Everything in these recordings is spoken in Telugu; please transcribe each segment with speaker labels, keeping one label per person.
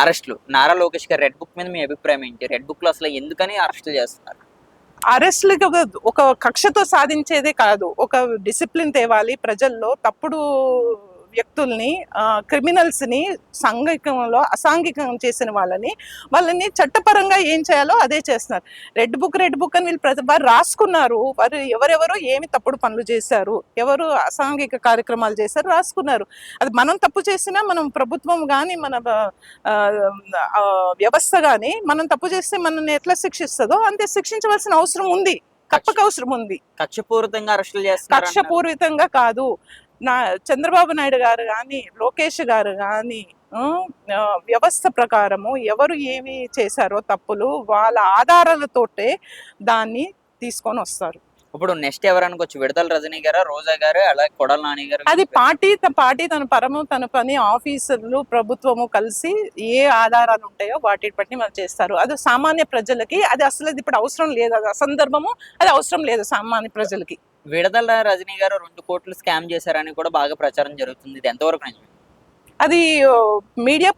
Speaker 1: అరెస్టులు. నారా లోకేష్ గారు రెడ్ బుక్ మీద మీ అభిప్రాయం ఏంటి? రెడ్ బుక్లో అసలు ఎందుకని అరెస్టులు చేస్తున్నారు?
Speaker 2: అరెస్ట్లకి ఒక ఒక కక్షతో సాధించేదే కాదు. ఒక డిసిప్లిన్ తేవాలి. ప్రజల్లో తప్పుడు వ్యక్తుల్ని క్రిమినల్స్ని సాంఘికంలో అసాంఘికం చేసిన వాళ్ళని వాళ్ళని చట్టపరంగా ఏం చేయాలో అదే చేస్తున్నారు. రెడ్ బుక్ రెడ్ బుక్ అని వీళ్ళు ప్రతి వారు రాసుకున్నారు. వారు ఎవరెవరు ఏమి తప్పుడు పనులు చేశారు ఎవరు అసాంఘిక కార్యక్రమాలు చేశారు రాసుకున్నారు. అది మనం తప్పు చేసినా మనం ప్రభుత్వం కానీ మన వ్యవస్థ కానీ మనం తప్పు చేస్తే మనల్ని ఎట్లా శిక్షిస్తుందో అంతే శిక్షించవలసిన అవసరం ఉంది. తప్పక అవసరం ఉంది.
Speaker 1: కక్షపూరితంగా అరెస్టులు అంటున్నారు.
Speaker 2: కక్షపూరితంగా కాదు. నా చంద్రబాబు నాయుడు గారు కానీ లోకేష్ గారు కానీ వ్యవస్థ ప్రకారము ఎవరు ఏమి చేశారో తప్పులు వాళ్ళ ఆధారాలతోటే దాన్ని తీసుకొని వస్తారు.
Speaker 1: ఇప్పుడు నెక్స్ట్ ఎవరు అనుకోవచ్చు విడతల రజనీ గారు రోజా గారు అలాగే కొడల నాని గారు
Speaker 2: అది పార్టీ పార్టీ తన పరము తన పని ఆఫీసర్లు ప్రభుత్వము కలిసి ఏ ఆధారాలు ఉంటాయో వాటి బట్టి మనం చేస్తారు. అది సామాన్య ప్రజలకి అది అసలు ఇప్పుడు అవసరం లేదు. అది అసందర్భము అది అవసరం లేదు సామాన్య ప్రజలకి.
Speaker 1: విడతల రజనీ గారు రెండు కోట్లు స్కామ్ చేశారని కూడా బాగా ప్రచారం జరుగుతుంది. ఇది ఎంతవరకు నిజమే
Speaker 2: అది మీడియా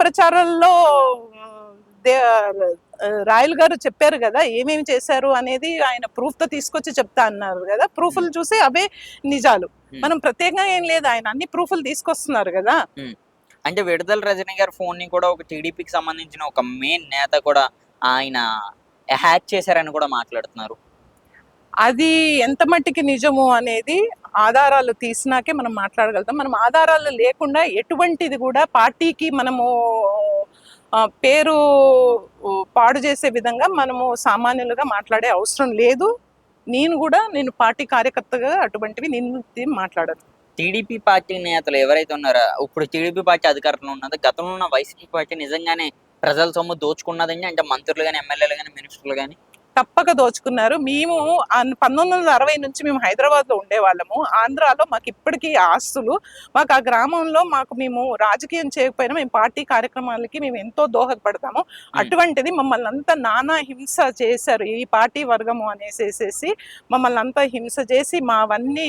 Speaker 2: ఆ, రాయల్ గారు చెప్పారు కదా ఏమేమి చేశారు అనేది ఆయన ప్రూఫ్తో తీసుకొచ్చి చెప్తా అన్నారు కదా ప్రూఫ్లు చూసి అవే నిజాలు. మనం ప్రత్యేకంగా ఏం లేదు ఆయన అన్ని ప్రూఫ్లు తీసుకొస్తున్నారు కదా.
Speaker 1: అంటే విడతల రజనీ గారి ఫోన్ని కూడా ఒక టీడీపీకి సంబంధించిన ఒక మెయిన్ నేత కూడా ఆయన హ్యాక్ చేశారని కూడా మాట్లాడుతున్నారు.
Speaker 2: అది ఎంత మట్టికి నిజము అనేది ఆధారాలు తీసినాకే మనం మాట్లాడగలుగుతాం. మనం ఆధారాలు లేకుండా ఎటువంటిది కూడా పార్టీకి మనము పేరు పాడు చేసే విధంగా మనము సామాన్యులుగా మాట్లాడే అవసరం లేదు. నేను కూడా నేను పార్టీ కార్యకర్తగా అటువంటివి నేను మాట్లాడను.
Speaker 1: టీడీపీ పార్టీ నేతలు ఎవరైతే ఉన్నారో ఇప్పుడు టీడీపీ పార్టీ అధికారంలో ఉన్నదో గతంలో ఉన్న వైసీపీ పార్టీ నిజంగానే ప్రజల సొమ్ము దోచుకున్నదండి. అంటే మంత్రులు కానీ ఎమ్మెల్యేలు కానీ మినిస్టర్లు కానీ
Speaker 2: తప్పక దోచుకున్నారు. మేము పంతొమ్మిది వందల అరవై నుంచి మేము హైదరాబాద్లో ఉండేవాళ్ళము. ఆంధ్రాలో మాకు ఇప్పటికీ ఆస్తులు. మాకు ఆ గ్రామంలో మాకు మేము రాజకీయం చేయకపోయినా మేము పార్టీ కార్యక్రమాలకి మేము ఎంతో దోహదపడతాము. అటువంటిది మమ్మల్ని అంతా నానా హింస చేశారు. ఈ పార్టీ వర్గము అనేసేసేసి మమ్మల్ని అంతా హింస చేసి మావన్నీ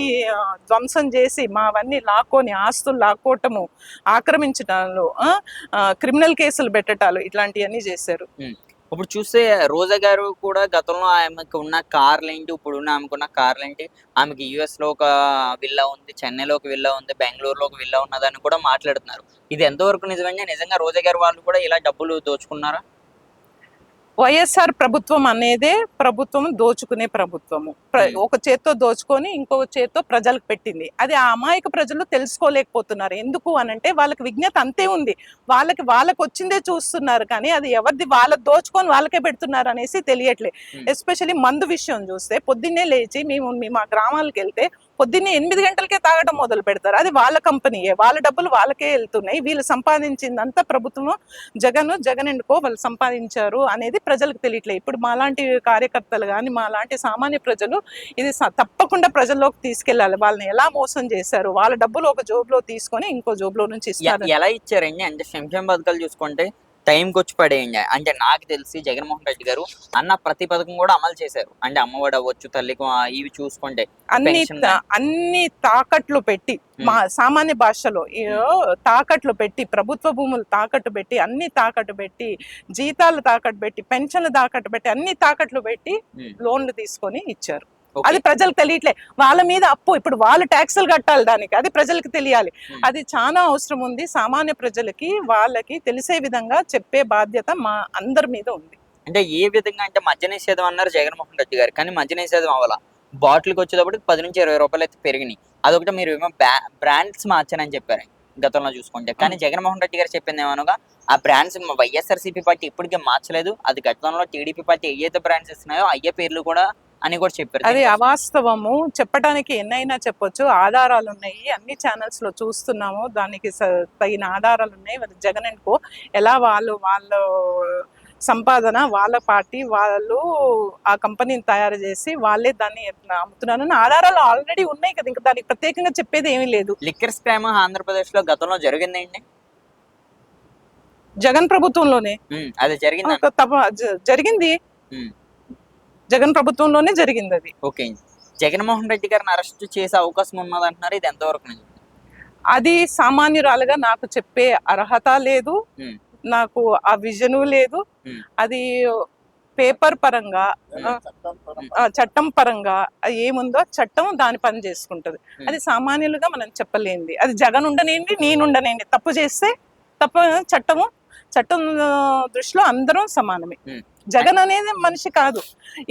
Speaker 2: ధ్వంసం చేసి మావన్నీ లాక్కొని ఆస్తులు లాక్కోవటము ఆక్రమించటాలు క్రిమినల్ కేసులు పెట్టటాలు ఇట్లాంటివన్నీ చేశారు.
Speaker 1: ఇప్పుడు చూస్తే రోజా గారు కూడా గతంలో ఆమెకు ఉన్న కార్లు ఏంటి? ఇప్పుడు ఉన్న ఆమెకు ఉన్న కార్లు ఏంటి? ఆమెకి యుఎస్లో ఒక విల్లా ఉంది చెన్నైలో ఒక విల్లా ఉంది బెంగళూరులో ఒక విల్లా ఉన్నదని కూడా మాట్లాడుతున్నారు. ఇది ఎంతవరకు నిజమే నిజంగా రోజా గారు వాళ్ళు కూడా ఇలా డబ్బులు దోచుకున్నారా?
Speaker 2: వైఎస్ఆర్ ప్రభుత్వం అనేదే ప్రభుత్వం దోచుకునే ప్రభుత్వము. ప్ర-. ఒక చేత్తో దోచుకొని ఇంకొక చేత్తో ప్రజలకు పెట్టింది. అది ఆ అమాయక ప్రజలు తెలుసుకోలేకపోతున్నారు. ఎందుకు అనంటే వాళ్ళకి విజ్ఞత అంతే ఉంది. వాళ్ళకి వాళ్ళకి వచ్చిందే చూస్తున్నారు కానీ అది ఎవరిది? వాళ్ళ దోచుకొని వాళ్ళకే పెడుతున్నారు అనేసి తెలియట్లే. ఎస్పెషల్లీ మందు విషయం చూస్తే పొద్దున్నే లేచి మేము మేము మా గ్రామాలకు వెళ్తే పొద్దున్నే ఎనిమిది గంటలకే తాగడం మొదలు పెడతారు. అది వాళ్ళ కంపెనీయే వాళ్ళ డబ్బులు వాళ్ళకే వెళ్తున్నాయి. వీళ్ళు సంపాదించిందంతా ప్రభుత్వం జగన్ జగన్ ఎందుకో వాళ్ళు సంపాదించారు అనేది ప్రజలకు తెలియట్లేదు. ఇప్పుడు మాలాంటి కార్యకర్తలు కానీ మాలాంటి సామాన్య ప్రజలు ఇది తప్పకుండా ప్రజల్లోకి తీసుకెళ్ళాలి. వాళ్ళని ఎలా మోసం చేశారు? వాళ్ళ డబ్బులు ఒక జోబులో తీసుకొని ఇంకో జోబులో నుంచి ఇస్తారు
Speaker 1: ఎలా ఇచ్చారండి? అంటే సంక్షేమ పథకాలు చూసుకుంటే టైంకి వచ్చి పడేయండి. అంటే నాకు తెలిసి జగన్మోహన్ రెడ్డి గారు అన్న ప్రతి పథకం కూడా అమలు చేశారు. అంటే అమ్మఒడి అవ్వచ్చు తల్లికి ఆ, ఇవి చూసుకుంటే.
Speaker 2: అన్ని అన్ని తాకట్లు పెట్టి మా సామాన్య భాషలో తాకట్లు పెట్టి ప్రభుత్వ భూములు తాకట్టు పెట్టి అన్ని తాకట్టు పెట్టి జీతాలు తాకట్టు పెట్టి పెన్షన్లు తాకట్టు పెట్టి అన్ని తాకట్లు పెట్టి లోన్లు తీసుకొని ఇచ్చారు. అది ప్రజలకు తెలియట్లే. వాళ్ళ మీద అప్పు ఇప్పుడు వాళ్ళు ట్యాక్సులు కట్టాలి దానికి అది ప్రజలకు తెలియాలి.
Speaker 1: Hmm.
Speaker 2: అది చాలా అవసరం ఉంది. సామాన్య ప్రజలకి వాళ్ళకి తెలిసే విధంగా చెప్పే బాధ్యత మా అందరి మీద ఉంది.
Speaker 1: అంటే ఏ విధంగా అంటే మద్య నిషేధం అన్నారు జగన్మోహన్ రెడ్డి గారు కానీ మద్య నిషేధం అవ్వాల? బాటిల్కి వచ్చేటప్పటికి పది నుంచి ఇరవై రూపాయలు అయితే పెరిగినాయి. అదొకటి మీరు ఏమో బ్రాండ్స్ మార్చానని చెప్పారు గతంలో చూసుకుంటే. కానీ జగన్మోహన్ రెడ్డి గారు చెప్పింది ఏమనగా ఆ బ్రాండ్స్ వైఎస్ఆర్సీపీ పార్టీ ఇప్పటికే మార్చలేదు. అది గతంలో టీడీపీ పార్టీ ఏదైతే బ్రాండ్స్ ఇస్తున్నాయో అయ్యే పేర్లు కూడా అని కూడా చెప్పారు
Speaker 2: అది అవాస్తవము. చెప్పడానికి ఎన్నైనా చెప్పొచ్చు. ఆధారాలు ఉన్నాయి. అన్ని ఛానల్స్లో చూస్తున్నాము. దానికి తగిన ఆధారాలు ఉన్నాయి. జగన్ అండ్ కో ఎలా వాళ్ళు వాళ్ళ సంపాదన వాళ్ళ పార్టీ వాళ్ళు ఆ కంపెనీని తయారు చేసి వాళ్ళే దాన్ని అమ్ముతున్నారు ఆధారాలు ఆల్రెడీ ఉన్నాయి కదా. ఇంకా దానికి ప్రత్యేకంగా చెప్పేది ఏమీ లేదు.
Speaker 1: లిక్కర్ స్కామ్ ఆంధ్రప్రదేశ్లో గతంలో జరిగిందండి
Speaker 2: జగన్ ప్రభుత్వంలోనే?
Speaker 1: అది జరిగింది?
Speaker 2: జరిగింది. జగన్ ప్రభుత్వంలోనే జరిగింది అది
Speaker 1: ఓకే జగన్మోహన్ రెడ్డి గారిని అరెస్ట్ చేసే అవకాశం ఉన్నది అంటున్నారు ఇది ఎంతవరకు నిజం?
Speaker 2: అది సామాన్యురాలుగా నాకు చెప్పే అర్హత లేదు. నాకు ఆ విజను లేదు. అది పేపర్ పరంగా చట్టం పరంగా అది ఏముందో చట్టం దాని పని చేసుకుంటది. అది సామాన్యులుగా మనం చెప్పలేంది అది జగన్ ఉండనేంటి నేను ఉండనేంటి తప్పు చేస్తే తప్పు చట్టము చట్టం దృష్టిలో అందరం సమానమే. జగన్ అనేది మనిషి కాదు.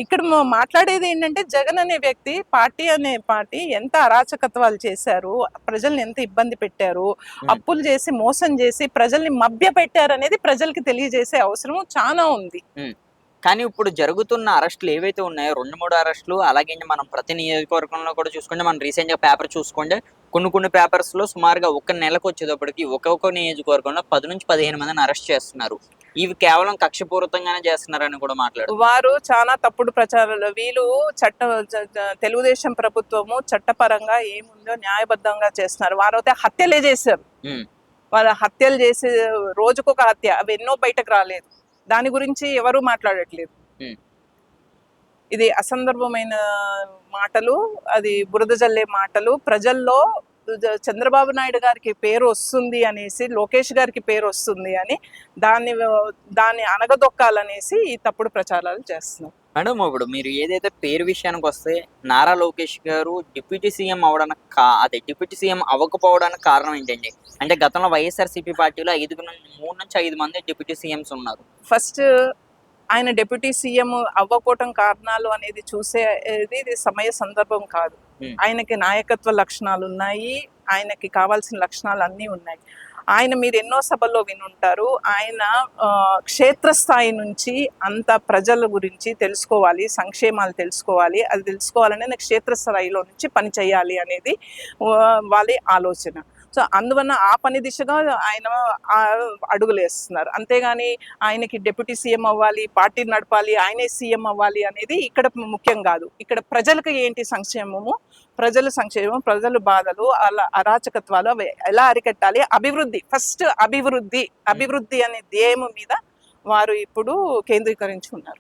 Speaker 2: ఇక్కడ మాట్లాడేది ఏంటంటే జగన్ అనే వ్యక్తి పార్టీ అనే పార్టీ ఎంత అరాచకత్వాలు చేశారు ప్రజల్ని ఎంత ఇబ్బంది పెట్టారు అప్పులు చేసి మోసం చేసి ప్రజల్ని మభ్య పెట్టారు అనేది ప్రజలకి తెలియజేసే అవసరం చాలా ఉంది.
Speaker 1: కానీ ఇప్పుడు జరుగుతున్న అరెస్టులు ఏవైతే ఉన్నాయో రెండు మూడు అరెస్టులు అలాగే మనం ప్రతి నియోజకవర్గంలో కూడా చూసుకుంటే మనం రీసెంట్గా పేపర్ చూసుకుంటే కొన్ని కొన్ని పేపర్స్లో సుమారుగా ఒక నెలకు వచ్చేటప్పటికి ఒక్కొక్క నియోజకవర్గంలో పది నుంచి పదిహేను మందిని అరెస్ట్ చేస్తున్నారు. ఇవి కేవలం కక్షపూరితంగానే చేస్తున్నారని కూడా మాట్లాడు
Speaker 2: వారు చాలా తప్పుడు ప్రచారాలు వీళ్ళు చట్ట తెలుగుదేశం ప్రభుత్వము చట్టపరంగా ఏముందో న్యాయబద్ధంగా చేస్తున్నారు. వారు అయితే హత్యలే చేశారు. వాళ్ళ హత్యలు చేసే రోజుకొక హత్య అవి ఎన్నో బయటకు రాలేదు. దాని గురించి ఎవరు మాట్లాడట్లేదు. ఇది అసందర్భమైన మాటలు అది బురద జల్లే మాటలు. ప్రజల్లో చంద్రబాబు నాయుడు గారికి పేరు వస్తుంది అనేసి లోకేష్ గారికి పేరు వస్తుంది అని దాన్ని దాన్ని అనగదొక్కాలనేసి ఈ తప్పుడు ప్రచారాలు చేస్తున్నారు
Speaker 1: మేడం ఇప్పుడు మీరు ఏదైతే పేరు విషయానికి వస్తే నారా లోకేష్ గారు డిప్యూటీ సీఎం అవడానికి కా అదే డిప్యూటీ సీఎం అవ్వకపోవడానికి కారణం ఏంటండి? అంటే గతంలో వైఎస్ఆర్సీపీ పార్టీలో నుంచి మూడు నుంచి ఐదు మంది డిప్యూటీ సీఎంస్ ఉన్నారు.
Speaker 2: ఫస్ట్ ఆయన డిప్యూటీ సీఎం అవ్వకపోవటం కారణాలు అనేది చూసే ఇది ఇది సమయ సందర్భం కాదు. ఆయనకి నాయకత్వ లక్షణాలు ఉన్నాయి ఆయనకి కావాల్సిన లక్షణాలు అన్నీ ఉన్నాయి. ఆయన మీరు ఎన్నో సభల్లో వినుంటారు ఆయన ఆ, క్షేత్రస్థాయి నుంచి అంత ప్రజల గురించి తెలుసుకోవాలి సంక్షేమాలు తెలుసుకోవాలి అది తెలుసుకోవాలని క్షేత్రస్థాయిలో నుంచి పని చేయాలి అనేది వాళ్ళ ఆలోచన. సో అందువల్ల ఆ పని దిశగా ఆయన అడుగులేస్తున్నారు అంతేగాని ఆయనకి డిప్యూటీ సీఎం అవ్వాలి పార్టీ నడపాలి ఆయనే సీఎం అవ్వాలి అనేది ఇక్కడ ముఖ్యం కాదు. ఇక్కడ ప్రజలకు ఏంటి సంక్షేమము? ప్రజల సంక్షేమం ప్రజల బాధలు అలా అరాచకత్వాలు అవి ఎలా అరికట్టాలి? అభివృద్ధి ఫస్ట్ అభివృద్ధి అభివృద్ధి అనే ధ్యేయం మీద వారు ఇప్పుడు కేంద్రీకరించి ఉన్నారు